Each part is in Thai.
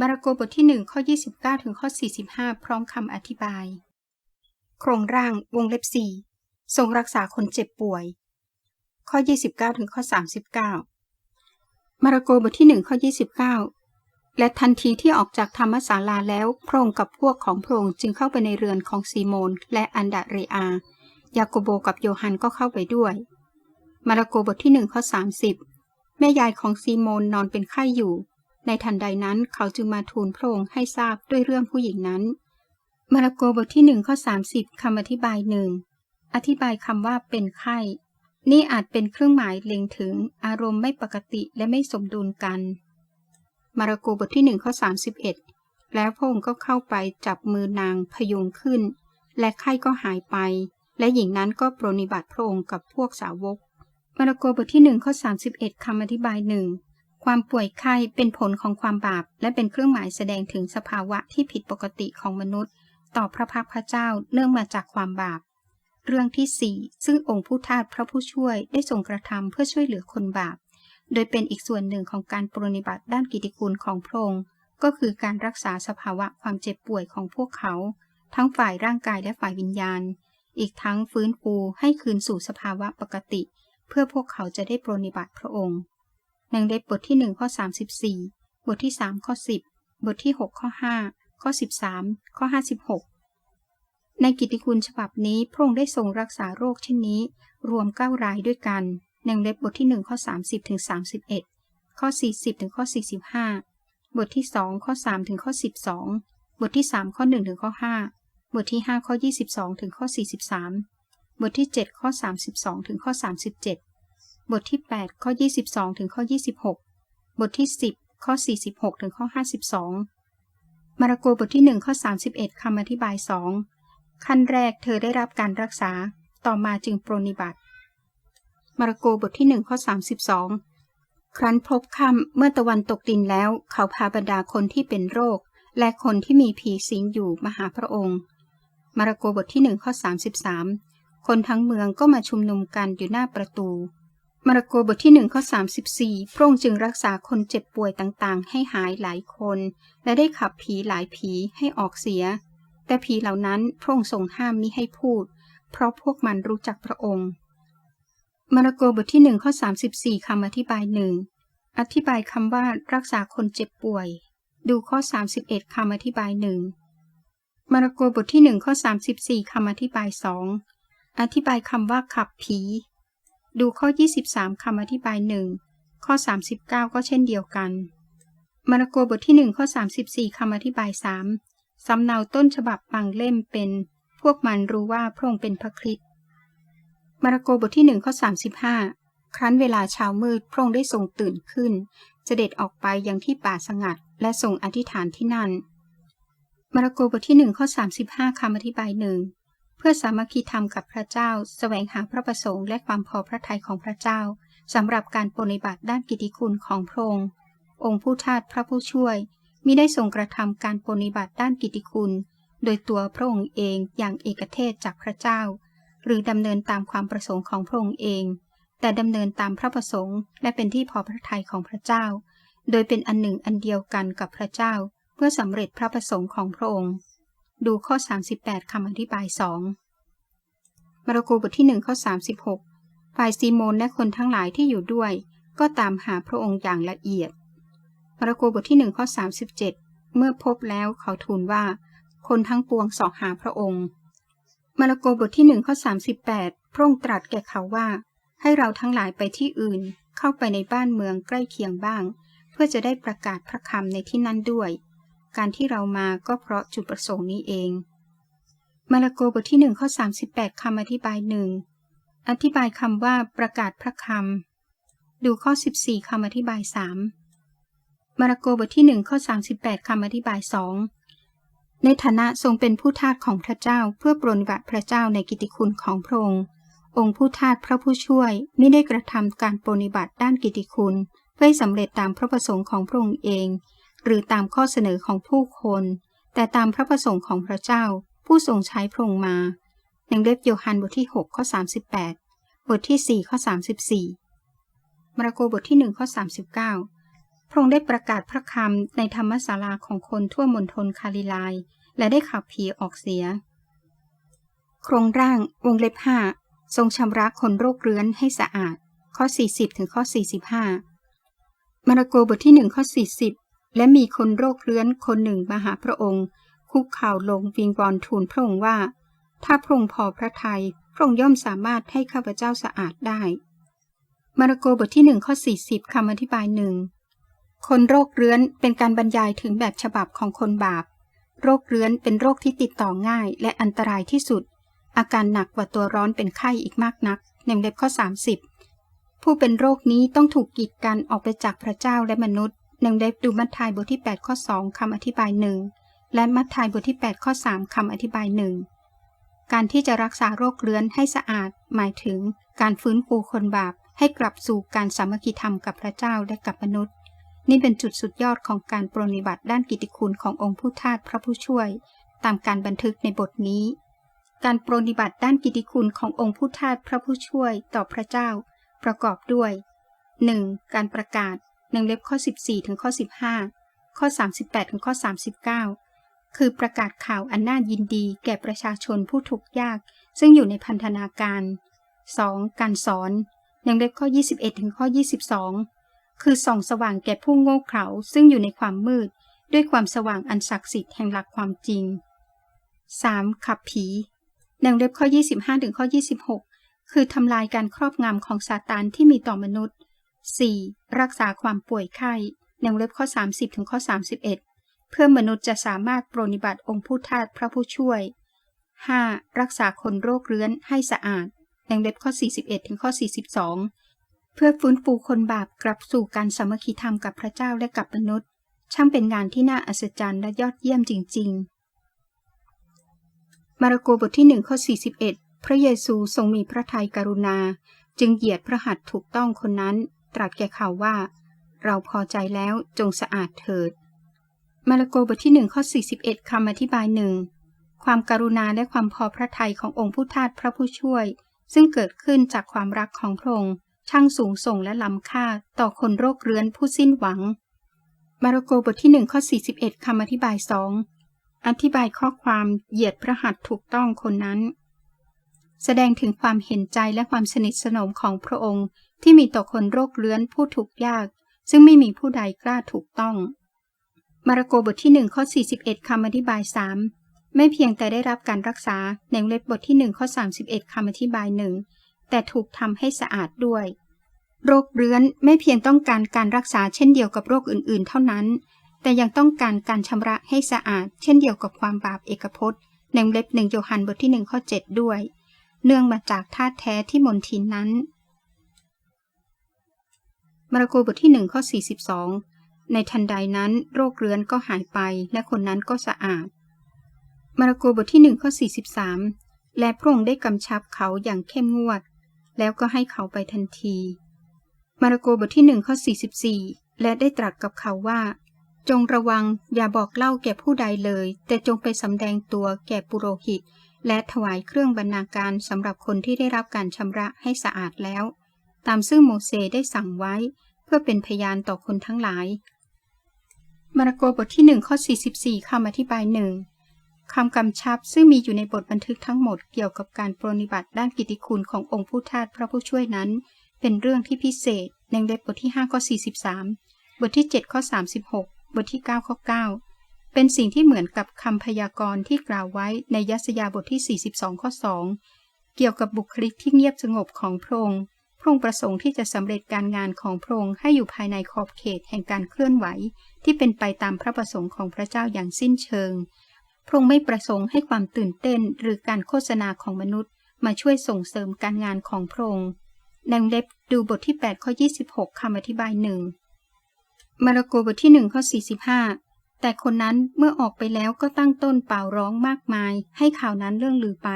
มาระโกบทที่ 1 ข้อ 29 ถึงข้อ 45 พร้อมคำอธิบาย โครงร่างวงเล็บ 4 ทรงรักษาคนเจ็บป่วย ข้อ 29 ถึงข้อ 39 มาระโกบทที่ 1 ข้อ 29 และทันทีที่ออกจากธรรมศาลาแล้วพระองค์กับพวกของพระองค์จึงเข้าไปในเรือนของซีโมน และอันดาเรอา ยาโกโบกับโยฮันก็เข้าไปด้วย มาระโกบทที่ 1 ข้อ 30 แม่ยายของซีโมนนอนเป็นไข้อยู่ ในทันใดนั้นเขาจึงมาทูลพระองค์ให้ทราบด้วยเรื่องผู้หญิงนั้น มาระโกบทที่หนึ่งข้อ30คำอธิบายหนึ่งอธิบายคำว่าเป็นไข้ นี่อาจเป็นเครื่องหมายเล็งถึงอารมณ์ไม่ปกติและไม่สมดุลกัน มาระโกบทที่หนึ่งข้อ31 แล้วพระองค์ก็เข้าไปจับมือนางพยุงขึ้น และไข้ก็หายไป และหญิงนั้นก็ปรนิบัติพระองค์กับพวกสาวกมาระโกบทที่หนึ่งข้อ31คำอธิบายหนึ่ง ความป่วยไข้เป็นผลของความบาป และเป็นเครื่องหมายแสดงถึงสภาวะที่ผิดปกติของมนุษย์ ต่อพระพักพระเจ้าเนื่องมาจากความบาป เรื่องที่สี่ซึ่งองค์ผู้ทาสพระผู้ช่วยได้ทรงกระทำเพื่อช่วยเหลือคนบาป โดยเป็นอีกส่วนหนึ่งของการปรนิบัติด้านกิตติคุณของพระองค์ก็คือการรักษาสภาวะความเจ็บป่วยของพวกเขา ทั้งฝ่ายร่างกายและฝ่ายวิญญาณ อีกทั้งฟื้นฟูให้คืนสู่สภาวะปกติ เพื่อพวกเขาจะได้ปรนิบัติพระองค์ หนังเล็บบทที่ 1 ข้อ 34 บทที่ 3 ข้อ 10 บทที่ 6 ข้อ 5 ข้อ 13 ข้อ 56 ในกิตติคุณฉบับนี้พระองค์ได้ทรงรักษาโรคเช่นนี้ รวม 9 รายด้วยกันหนังเล็บบทที่ 1 ข้อ 30ถึง31 ข้อ 40ถึงข้อ 45 บทที่ 2 ข้อ 3 ถึงข้อ 12 บทที่ 3 ข้อ 1 ถึงข้อ 5 บทที่ 5 ข้อ 22 ถึงข้อ 43 บทที่ 7 ข้อ 32 ถึงข้อ 37 บทที่ 8 ข้อ 22 ถึงข้อ 26 บทที่ 10 ข้อ 46 ถึงข้อ 52 มาระโกบทที่ 1 ข้อ 31 คำอธิบาย 2 ขั้นแรกเธอได้รับการรักษา ต่อมาจึงปรนิบัติ มาระโกบทที่ 1 ข้อ 32 ครั้นพบค่ำเมื่อตะวันตกดินแล้ว เขาพาบรรดาคนที่เป็นโรค และคนที่มีผีสิงอยู่มาหาพระองค์ มาระโกบทที่ 1 ข้อ 33 คนทั้งเมืองก็มาชุมนุมกันอยู่หน้าประตู มาระโกบทที่1ข้อ34 พระองค์จึงรักษาคนเจ็บป่วยต่างๆ ให้หายหลายคน และได้ขับผีหลายผีให้ออกเสีย แต่ผีเหล่านั้นพระองค์ทรงห้ามมิให้พูด เพราะพวกมันรู้จักพระองค์มาระโกบทที่1ข้อ34คำอธิบายหนึ่งอธิบายคำว่ารักษาคนเจ็บป่วย ดูข้อ 31คำอธิบายหนึ่งมาระโกบทที่1ข้อ34คำอธิบายสองอธิบายคำว่าขับผี ดูข้อ 23คำอธิบายหนึ่งข้อ 39 ก็เช่นเดียวกัน มาระโกบทที่ 1 ข้อ 34คำอธิบายสามสำเนาต้นฉบับบางเล่มเป็น พวกมันรู้ว่าพระองค์เป็นพระคริสต์ มาระโกบทที่ 1 ข้อ 35 ครั้นเวลาเช้ามืดพระองค์ได้ทรงตื่นขึ้น เสด็จออกไปยังที่ป่าสงัด และทรงอธิษฐานที่นั่น มาระโกบทที่ 1 ข้อ 35คำอธิบายหนึ่ง พื่อสามัคคีธรรมกับพระเจ้า แสวงหาพระประสงค์และความพอพระทัยของพระเจ้าสำหรับการปฏิบัติด้านกิตติคุณของพระองค์องค์ผู้ทาสพระผู้ช่วยมิได้ทรงกระทำการปฏิบัติด้านกิตติคุณ โดยตัวพระองค์เองอย่างเอกเทศจากพระเจ้า หรือดำเนินตามความประสงค์ของพระองค์เอง แต่ดำเนินตามพระประสงค์และเป็นที่พอพระทัยของพระเจ้า โดยเป็นอันหนึ่งอันเดียวกันกับพระเจ้า เพื่อสำเร็จพระประสงค์ของพระองค์ ดูข้อ 38คำอธิบายสองมาระโกบทที่ 1 ข้อ 36 ฝ่ายซีโมนและคนทั้งหลายที่อยู่ด้วย ก็ตามหาพระองค์อย่างละเอียด มาระโกบทที่ 1 ข้อ 37 เมื่อพบแล้วเขาทูลว่า คนทั้งปวงสอบหาพระองค์ มาระโกบทที่ 1 ข้อ 38 พระองค์ตรัสแก่เขาว่า ให้เราทั้งหลายไปที่อื่น เข้าไปในบ้านเมืองใกล้เคียงบ้าง เพื่อจะได้ประกาศพระคำในที่นั่นด้วย การที่เรามาก็เพราะจุดประสงค์นี้เอง มาระโกบทที่ 1 ข้อ 38 คำอธิบายหนึ่งอธิบายคำว่าประกาศพระคำ ดูข้อ 14 คำอธิบายสามมาระโกบทที่ 1 ข้อ 38 คำอธิบายสองในฐานะทรงเป็นผู้ทาสของพระเจ้าเพื่อปรนนิบัติพระเจ้าในกิตติคุณของพระองค์ องค์ผู้ทาสพระผู้ช่วยไม่ได้กระทำการปรนนิบัติด้านกิตติคุณเพื่อสำเร็จตามพระประสงค์ของพระองค์เอง หรือตามข้อเสนอของผู้คน แต่ตามพระประสงค์ของพระเจ้า ผู้ทรงใช้พระองค์มาอย่างเล็บโยฮันบทที่6ข้อ38 บทที่ 4 ข้อ 34 มาระโกบทที่ 1 ข้อ 39 พระองค์ได้ประกาศพระคำในธรรมศาลาของคนทั่วมณฑลคาลิลาย และได้ขับผีออกเสีย โครงร่างวงเล็บห้าทรงชำระคนโรคเรื้อนให้สะอาด ข้อ 40 ถึงข้อ 45 มาระโกบทที่หนึ่งข้อ 40 และมีคนโรคเรื้อนคนหนึ่งมาหาพระองค์ คุกข่าวลงวิงวอนทูลพระองค์ว่า ถ้าพระองค์พอพระทยัยพระองค์ย่อมสามารถให้ข้าพเจ้าสะอาดได้ มาระโกบทที่หนึ่งข้อ40คำอธิบายหนึ่งคนโรคเรื้อนเป็นการบรรยายถึงแบบฉบับของคนบาป โรคเรื้อนเป็นโรคที่ติดต่อง่ายและอันตรายที่สุด อาการหนักกว่าตัวร้อนเป็นไข้อีกมากนักในเล็บข้อ 30 ผู้เป็นโรคนี้ต้องถูกกีดกันออกไปจากพระเจ้าและมนุษย์ ในเล็บดูมัทธิยบทที่ 8 ข้อ 2คำอธิบายหนึ่งและมัทธิยบทที่ 8 ข้อ 3คำอธิบายหนึ่งการที่จะรักษาโรคเรื้อนให้สะอาด หมายถึงการฟื้นฟูคนบาปให้กลับสู่การสามัคคีธรรมกับพระเจ้าและกับมนุษย์ นี่เป็นจุดสุดยอดของการปรนิบัติด้านกิตติคุณขององค์ผู้ทาสพระผู้ช่วย ตามการบันทึกในบทนี้ การปรนิบัติด้านกิตติคุณขององค์ผู้ทาสพระผู้ช่วยต่อพระเจ้า ประกอบด้วย 1. การประกาศ ในเล็บข้อ 14 ถึงข้อ 15 ข้อ 38 ถึงข้อ 39 คือประกาศข่าวอันน่ายินดีแก่ประชาชนผู้ทุกข์ยาก ซึ่งอยู่ในพันธนาการ 2. การสอนในเล็บข้อ 21 ถึงข้อ 22 คือส่องสว่างแก่ผู้โง่เขลาซึ่งอยู่ในความมืด ด้วยความสว่างอันศักดิ์สิทธิ์แห่งหลักความจริง 3. ขับผีในเล็บข้อ 25 ถึงข้อ 26 คือทำลายการครอบงำของซาตานที่มีต่อมนุษย์ 4. รักษาความป่วยไข้ในเล็บข้อ 30 ถึงข้อ 31 เพื่อมนุษย์จะสามารถปรนิบัติองค์ผู้ทาสพระผู้ช่วย 5. รักษาคนโรคเรื้อนให้สะอาดในเล็บข้อ 41 ถึงข้อ 42 เพื่อฟื้นฟูคนบาปกลับสู่การสามัคคีธรรมกับพระเจ้าและกับมนุษย์ ช่างเป็นงานที่น่าอัศจรรย์และยอดเยี่ยมจริง ๆ มาระโกบทที่1ข้อ 41 พระเยซูทรงมีพระทัยกรุณา จึงเหยียดพระหัตถ์ถูกต้องคนนั้น ตรัสแก่เขาว่า เราพอใจแล้วจงสะอาดเถิด มาระโกบทที่1ข้อ 41 คำอธิบายหนึ่งความกรุณาและความพอพระทัยขององค์ผู้ทาสพระผู้ช่วย ซึ่งเกิดขึ้นจากความรักของพระองค์ช่างสูงส่งและล้ำค่าต่อคนโรคเรื้อนผู้สิ้นหวัง มาระโกบทที่1ข้อ 41 คำอธิบายสองอธิบายข้อความเหยียดพระหัตถ์ถูกต้องคนนั้น แสดงถึงความเห็นใจและความสนิทสนมของพระองค์ที่มีต่อคนโรคเรื้อนผู้ถูกยาก ซึ่งไม่มีผู้ใดกล้าถูกต้อง มาระโกบทที่ 1 ข้อ 41 คำอธิบายสามไม่เพียงแต่ได้รับการรักษาในเล็บบทที่ 1 ข้อ 31 คำอธิบายหนึ่งแต่ถูกทำให้สะอาดด้วย โรคเรื้อนไม่เพียงต้องการการรักษาเช่นเดียวกับโรคอื่นๆ เท่านั้น แต่ยังต้องการการชำระให้สะอาด เช่นเดียวกับความบาปเอกพจน์ในเล็บหนึ่งโยฮันบทที่1ข้อ7ด้วย เนื่องมาจากธาตุแท้ที่มนทินนั้น มาระโกบทที่1ข้อ 42 ในทันใดนั้นโรคเรื้อนก็หายไปและคนนั้นก็สะอาด มาระโกบทที่หนึ่งข้อ 43 และพระองค์ได้กำชับเขาอย่างเข้มงวด แล้วก็ให้เขาไปทันที มาระโกบทที่หนึ่งข้อ 44 และได้ตรัสกับเขาว่าจงระวังอย่าบอกเล่าแก่ผู้ใดเลย แต่จงไปสำแดงตัวแก่ปุโรหิต และถวายเครื่องบรรณาการสำหรับคนที่ได้รับการชำระให้สะอาดแล้ว ตามซึ่งโมเสสได้สั่งไว้ เพื่อเป็นพยานต่อคนทั้งหลาย มาระโกบทที่หนึ่งข้อ 44คำอธิบายหนึ่งคำกำชับซึ่งมีอยู่ในบทบันทึกทั้งหมดเกี่ยวกับการปรนิบัติด้านกิติคุณขององค์ผู้ทาสพระผู้ช่วยนั้น เป็นเรื่องที่พิเศษในเล็บบทที่5ข้อ43 บทที่ 7 ข้อ 36 บทที่ 9 ข้อ 9 เป็นสิ่งที่เหมือนกับคำพยากรณ์ที่กล่าวไว้ในยัสยาบทที่ 42 ข้อ 2 เกี่ยวกับบุคลิกที่เงียบสงบของพระองค์ พระองค์ประสงค์ที่จะสำเร็จการงานของพระองค์ให้อยู่ภายในขอบเขตแห่งการเคลื่อนไหว ที่เป็นไปตามพระประสงค์ของพระเจ้าอย่างสิ้นเชิง พระองค์ไม่ประสงค์ให้ความตื่นเต้นหรือการโฆษณาของมนุษย์ มาช่วยส่งเสริมการงานของพระองค์ในเล็บดูบทที่8ข้อ26คำอธิบายหนึ่งมาระโกบทที่1ข้อ45 แต่คนนั้นเมื่อออกไปแล้วก็ตั้งต้นเป่าร้องมากมาย ให้ข่าวนั้นเรื่องลือไป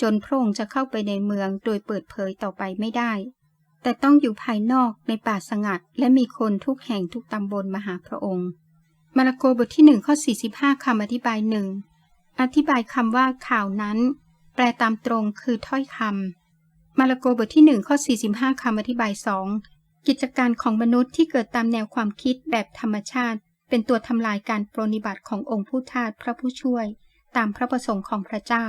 จนพระองค์จะเข้าไปในเมืองโดยเปิดเผยต่อไปไม่ได้ แต่ต้องอยู่ภายนอกในป่าสงัด และมีคนทุกแห่งทุกตำบลมาหาพระองค์ มาระโกบทที่1ข้อ 45 คำอธิบายหนึ่งอธิบายคำว่าข่าวนั้น แปลตามตรงคือถ้อยคำมาระโกบทที่1ข้อ 45 คำอธิบายสองกิจการของมนุษย์ที่เกิดตามแนวความคิดแบบธรรมชาติ เป็นตัวทำลายการปรนิบัติขององค์ผู้ทาสพระผู้ช่วย ตามพระประสงค์ของพระเจ้า